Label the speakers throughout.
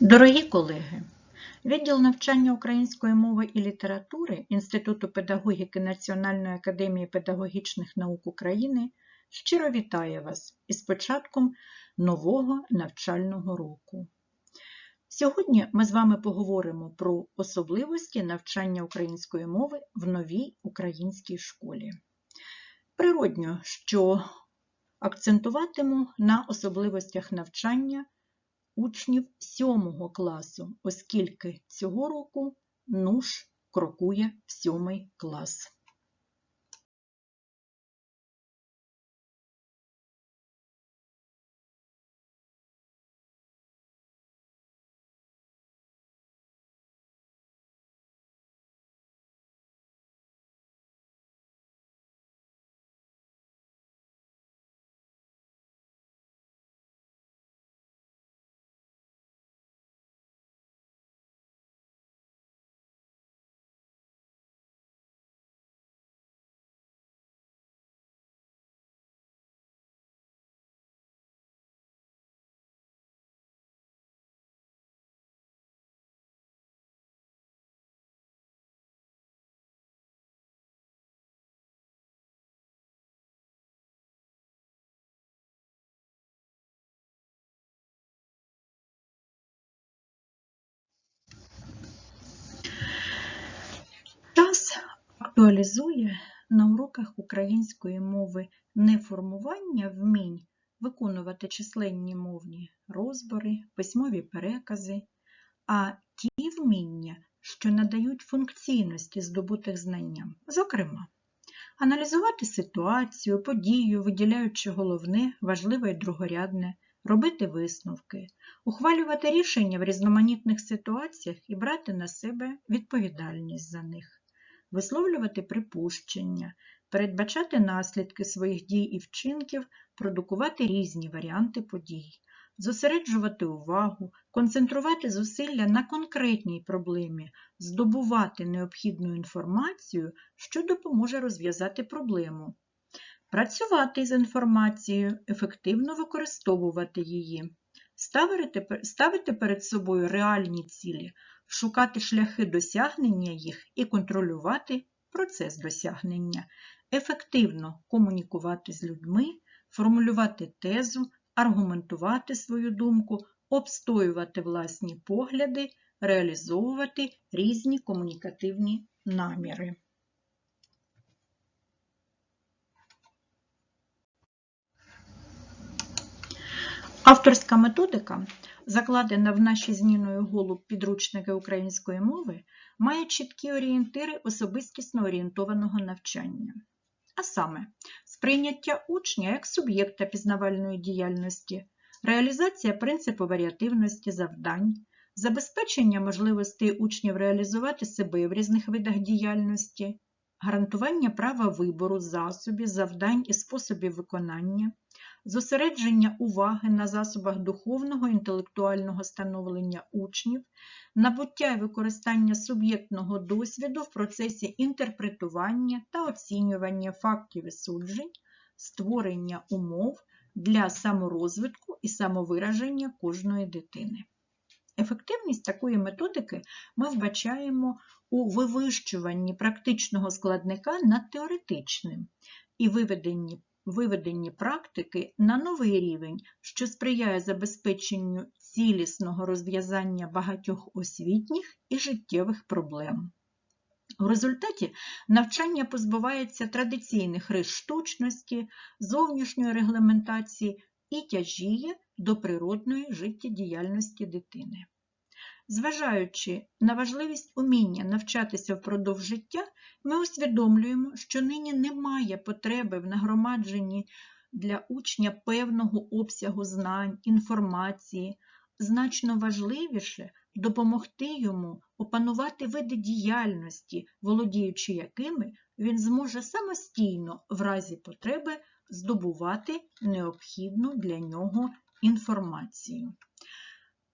Speaker 1: Дорогі колеги, відділ навчання української мови і літератури Інституту педагогіки Національної академії педагогічних наук України щиро вітає вас із початком нового навчального року. Сьогодні ми з вами поговоримо про особливості навчання української мови в новій українській школі. Природньо, що акцентуватиму на особливостях навчання учнів 7 класу, оскільки цього року НУШ крокує в 7 клас. Актуалізує на уроках української мови не формування вмінь виконувати численні мовні розбори, письмові перекази, а ті вміння, що надають функційності здобутих знанням. Зокрема, аналізувати ситуацію, подію, виділяючи головне, важливе і другорядне, робити висновки, ухвалювати рішення в різноманітних ситуаціях і брати на себе відповідальність за них, висловлювати припущення, передбачати наслідки своїх дій і вчинків, продукувати різні варіанти подій, зосереджувати увагу, концентрувати зусилля на конкретній проблемі, здобувати необхідну інформацію, що допоможе розв'язати проблему. Працювати з інформацією, ефективно використовувати її, ставити, перед собою реальні цілі, шукати шляхи досягнення їх і контролювати процес досягнення, ефективно комунікувати з людьми, формулювати тезу, аргументувати свою думку, обстоювати власні погляди, реалізовувати різні комунікативні наміри. Авторська методика, закладена в наші з Ніною Голуб підручники української мови, має чіткі орієнтири особистісно орієнтованого навчання. А саме, сприйняття учня як суб'єкта пізнавальної діяльності, реалізація принципу варіативності завдань, забезпечення можливостей учнів реалізувати себе в різних видах діяльності, гарантування права вибору засобів, завдань і способів виконання, зосередження уваги на засобах духовного інтелектуального становлення учнів, набуття і використання суб'єктного досвіду в процесі інтерпретування та оцінювання фактів і суджень, створення умов для саморозвитку і самовираження кожної дитини. Ефективність такої методики ми вбачаємо у вивищуванні практичного складника над теоретичним і виведенні виведенні практики на новий рівень, що сприяє забезпеченню цілісного розв'язання багатьох освітніх і життєвих проблем. У результаті навчання позбувається традиційних рис штучності, зовнішньої регламентації і тяжіє до природної життєдіяльності дитини. Зважаючи на важливість уміння навчатися впродовж життя, ми усвідомлюємо, що нині немає потреби в нагромадженні для учня певного обсягу знань, інформації. Значно важливіше допомогти йому опанувати види діяльності, володіючи якими він зможе самостійно в разі потреби здобувати необхідну для нього інформацію.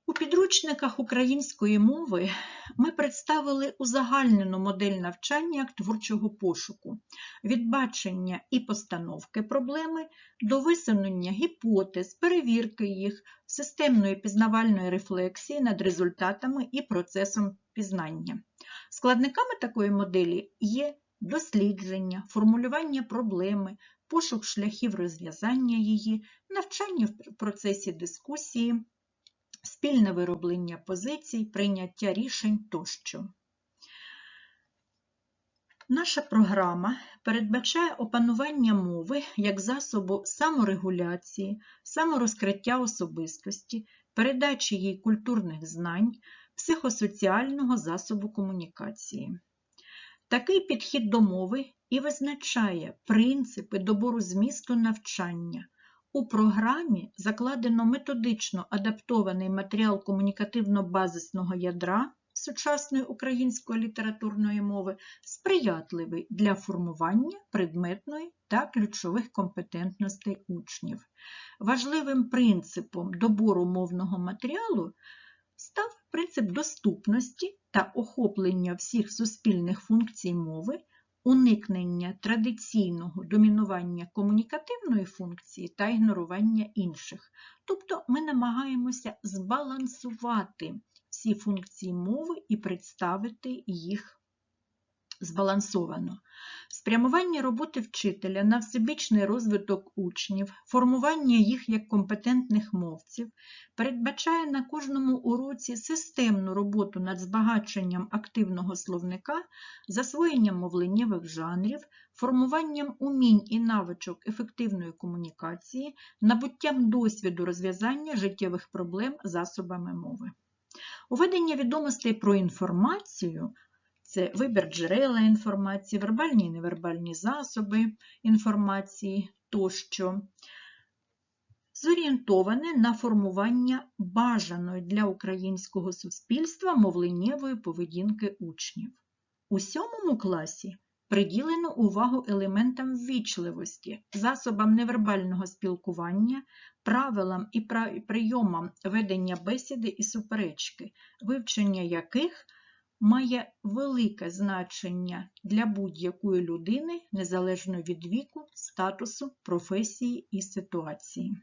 Speaker 1: У підручниках української мови ми представили узагальнену модель навчання як творчого пошуку, від бачення і постановки проблеми до висунення гіпотез, перевірки їх, системної пізнавальної рефлексії над результатами і процесом пізнання. Складниками такої моделі є дослідження, формулювання проблеми, пошук шляхів розв'язання її, навчання в процесі дискусії спільне вироблення позицій, прийняття рішень тощо. Наша програма передбачає опанування мови як засобу саморегуляції, саморозкриття особистості, передачі їй культурних знань, психосоціального засобу комунікації. Такий підхід до мови і визначає принципи добору змісту навчання, у програмі закладено методично адаптований матеріал комунікативно-базисного ядра сучасної української літературної мови, сприятливий для формування предметної та ключових компетентностей учнів. Важливим принципом добору мовного матеріалу став принцип доступності та охоплення всіх суспільних функцій мови уникнення традиційного домінування комунікативної функції та ігнорування інших. Тобто ми намагаємося збалансувати всі функції мови і представити їх збалансовано. Спрямування роботи вчителя на всебічний розвиток учнів, формування їх як компетентних мовців, передбачає на кожному уроці системну роботу над збагаченням активного словника, засвоєнням мовленнєвих жанрів, формуванням умінь і навичок ефективної комунікації, набуттям досвіду розв'язання життєвих проблем засобами мови. Уведення відомостей про інформацію це вибір джерела інформації, вербальні і невербальні засоби інформації тощо. Зорієнтоване на формування бажаної для українського суспільства мовленнєвої поведінки учнів. У сьомому класі приділено увагу елементам ввічливості, засобам невербального спілкування, правилам і прийомам ведення бесіди і суперечки, вивчення яких має велике значення для будь-якої людини незалежно від віку, статусу, професії і ситуації.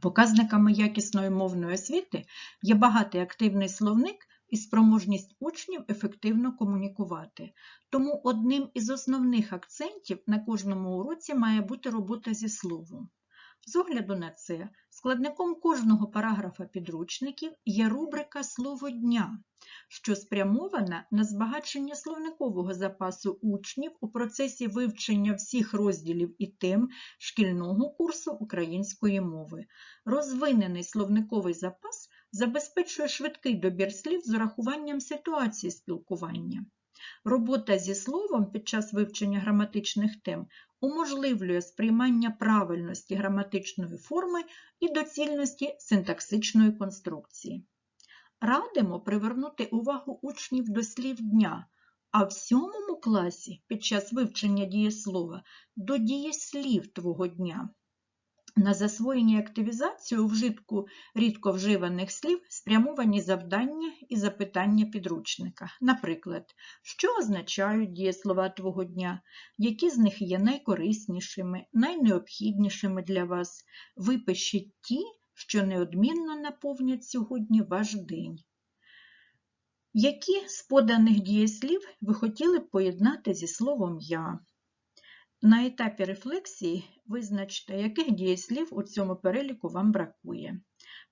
Speaker 1: Показниками якісної мовної освіти є багатий активний словник і спроможність учнів ефективно комунікувати. Тому одним із основних акцентів на кожному уроці має бути робота зі словом. З огляду на це, складником кожного параграфа підручників є рубрика Слово дня, що спрямована на збагачення словникового запасу учнів у процесі вивчення всіх розділів і тем шкільного курсу української мови. Розвинений словниковий запас забезпечує швидкий добір слів з урахуванням ситуації спілкування. Робота зі словом під час вивчення граматичних тем уможливлює сприймання правильності граматичної форми і доцільності синтаксичної конструкції. Радимо привернути увагу учнів до слів дня, а в сьомому класі під час вивчення дієслова до дієслів твого дня. На засвоєння і активізацію вжитку рідко вживаних слів спрямовані завдання і запитання підручника. Наприклад, що означають дієслова твого дня, які з них є найкориснішими, найнеобхіднішими для вас. Випишіть ті, що неодмінно наповнять сьогодні ваш день. Які з поданих дієслів ви хотіли б поєднати зі словом я? На етапі рефлексії визначте, яких дієслів у цьому переліку вам бракує.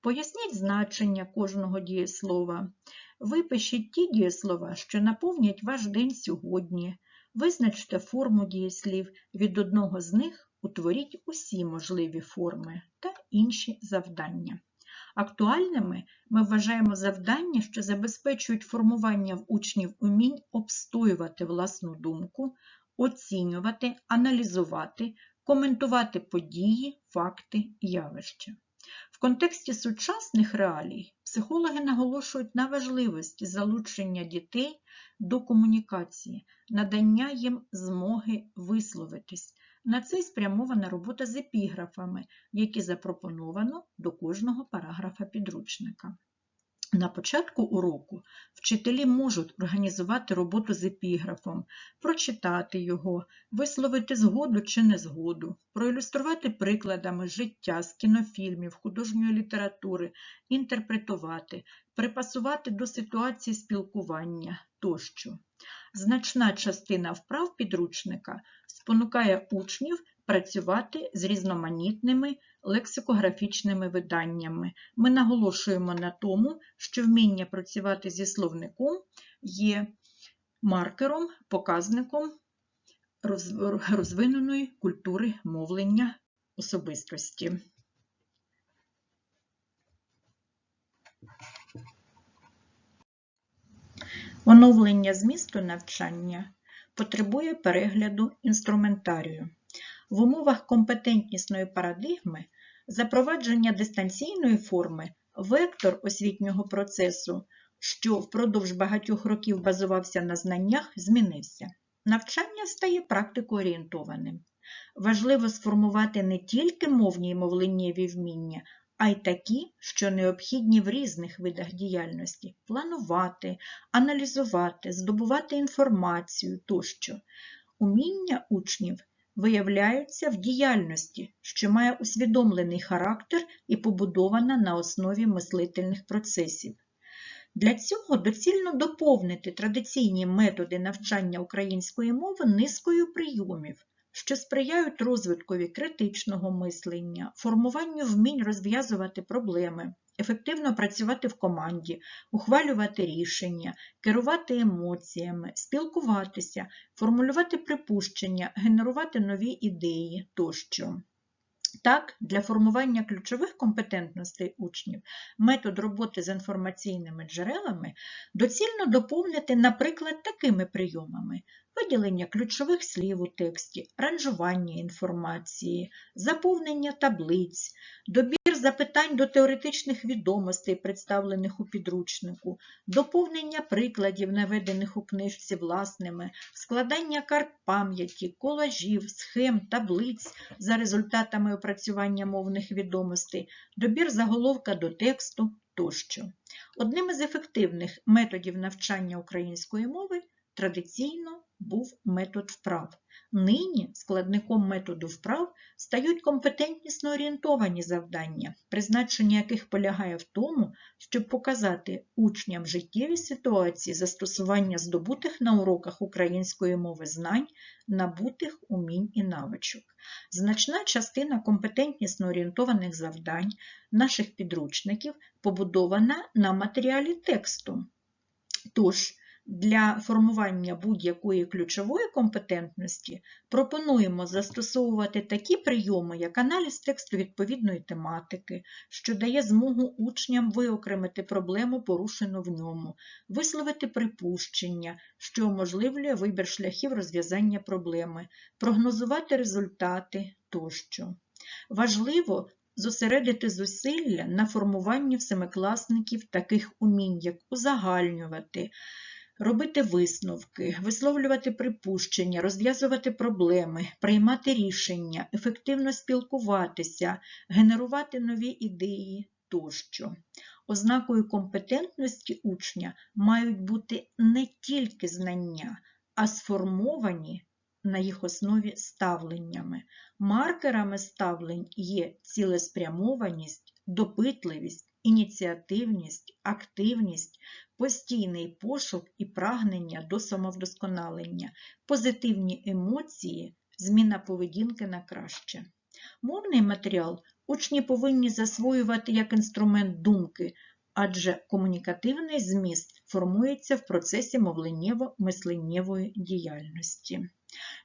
Speaker 1: Поясніть значення кожного дієслова. Випишіть ті дієслова, що наповнять ваш день сьогодні. Визначте форму дієслів, від одного з них утворіть усі можливі форми та інші завдання. Актуальними ми вважаємо завдання, що забезпечують формування в учнів умінь обстоювати власну думку, оцінювати, аналізувати, коментувати події, факти, явища. В контексті сучасних реалій психологи наголошують на важливості залучення дітей до комунікації, надання їм змоги висловитись. На це спрямована робота з епіграфами, які запропоновано до кожного параграфа підручника. На початку уроку вчителі можуть організувати роботу з епіграфом, прочитати його, висловити згоду чи незгоду, проілюструвати прикладами життя з кінофільмів, художньої літератури, інтерпретувати, припасувати до ситуації спілкування тощо. Значна частина вправ підручника спонукає учнів працювати з різноманітними лексикографічними виданнями. Ми наголошуємо на тому, що вміння працювати зі словником є маркером, показником розвиненої культури мовлення особистості. Оновлення змісту навчання потребує перегляду інструментарію. В умовах компетентнісної парадигми запровадження дистанційної форми вектор освітнього процесу, що впродовж багатьох років базувався на знаннях, змінився. Навчання стає практикоорієнтованим. Важливо сформувати не тільки мовні й мовленнєві вміння, а й такі, що необхідні в різних видах діяльності планувати, аналізувати, здобувати інформацію тощо. Уміння учнів виявляються в діяльності, що має усвідомлений характер і побудована на основі мислительних процесів. Для цього доцільно доповнити традиційні методи навчання української мови низкою прийомів, що сприяють розвиткові критичного мислення, формуванню вмінь розв'язувати проблеми, ефективно працювати в команді, ухвалювати рішення, керувати емоціями, спілкуватися, формулювати припущення, генерувати нові ідеї тощо. Так, для формування ключових компетентностей учнів метод роботи з інформаційними джерелами доцільно доповнити, наприклад, такими прийомами: виділення ключових слів у тексті, ранжування інформації, заповнення таблиць, добір запитань до теоретичних відомостей, представлених у підручнику, доповнення прикладів, наведених у книжці власними, складання карт пам'яті, колажів, схем, таблиць за результатами опрацювання мовних відомостей, добір заголовка до тексту тощо. Одним із ефективних методів навчання української мови традиційно був метод вправ. Нині складником методу вправ стають компетентнісно орієнтовані завдання, призначення яких полягає в тому, щоб показати учням життєві ситуації застосування здобутих на уроках української мови знань, набутих умінь і навичок. Значна частина компетентнісно орієнтованих завдань наших підручників побудована на матеріалі тексту. Тож, для формування будь-якої ключової компетентності пропонуємо застосовувати такі прийоми, як аналіз тексту відповідної тематики, що дає змогу учням виокремити проблему, порушену в ньому, висловити припущення, що уможливлює вибір шляхів розв'язання проблеми, прогнозувати результати тощо. Важливо зосередити зусилля на формуванні семикласників таких умінь, як узагальнювати, робити висновки, висловлювати припущення, розв'язувати проблеми, приймати рішення, ефективно спілкуватися, генерувати нові ідеї тощо. Ознакою компетентності учня мають бути не тільки знання, а сформовані на їх основі ставленнями. Маркерами ставлень є цілеспрямованість, допитливість, ініціативність, активність, постійний пошук і прагнення до самовдосконалення, позитивні емоції, зміна поведінки на краще. Мовний матеріал учні повинні засвоювати як інструмент думки, адже комунікативний зміст формується в процесі мовленнєво-мисленнєвої діяльності.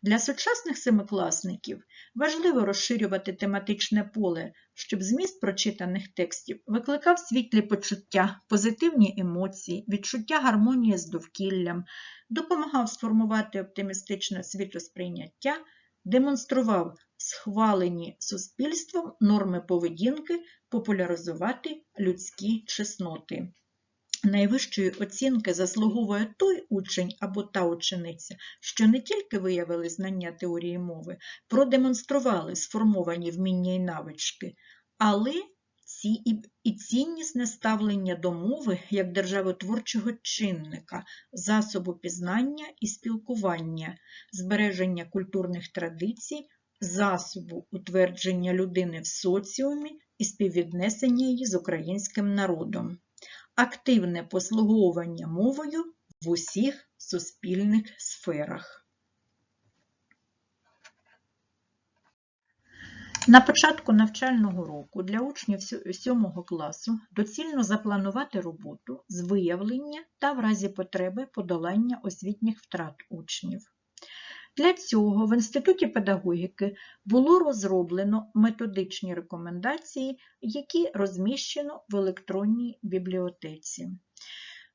Speaker 1: Для сучасних семикласників важливо розширювати тематичне поле, щоб зміст прочитаних текстів викликав світлі почуття, позитивні емоції, відчуття гармонії з довкіллям, допомагав сформувати оптимістичне світосприйняття, демонстрував схвалені суспільством норми поведінки, популяризувати людські чесноти. Найвищої оцінки заслуговує той учень або та учениця, що не тільки виявили знання теорії мови, продемонстрували сформовані вміння і навички, але ці, і, ціннісне ставлення до мови як державотворчого чинника, засобу пізнання і спілкування, збереження культурних традицій, засобу утвердження людини в соціумі і співвіднесення її з українським народом, активне послуговування мовою в усіх суспільних сферах. На початку навчального року для учнів 7 класу доцільно запланувати роботу з виявлення та в разі потреби подолання освітніх втрат учнів. Для цього в Інституті педагогіки було розроблено методичні рекомендації, які розміщено в електронній бібліотеці.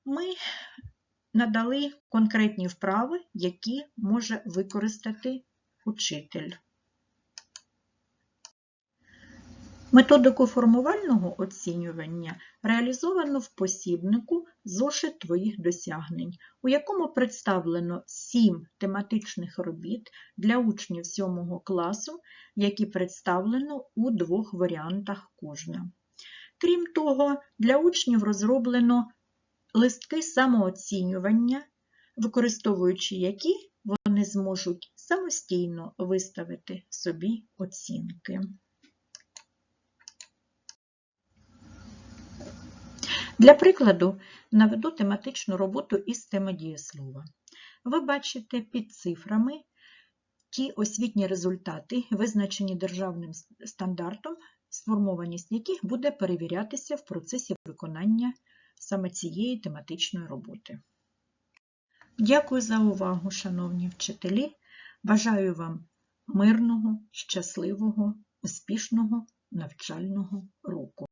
Speaker 1: Ми надали конкретні вправи, які може використати учитель. Методику формувального оцінювання реалізовано в посібнику «Зошит твоїх досягнень», у якому представлено сім тематичних робіт для учнів 7 класу, які представлено у двох варіантах кожна. Крім того, для учнів розроблено листки самооцінювання, використовуючи які вони зможуть самостійно виставити собі оцінки. Для прикладу наведу тематичну роботу із теми дієслова. Ви бачите під цифрами ті освітні результати, визначені державним стандартом, сформованість яких буде перевірятися в процесі виконання саме цієї тематичної роботи. Дякую за увагу, шановні вчителі! Бажаю вам мирного, щасливого, успішного навчального року!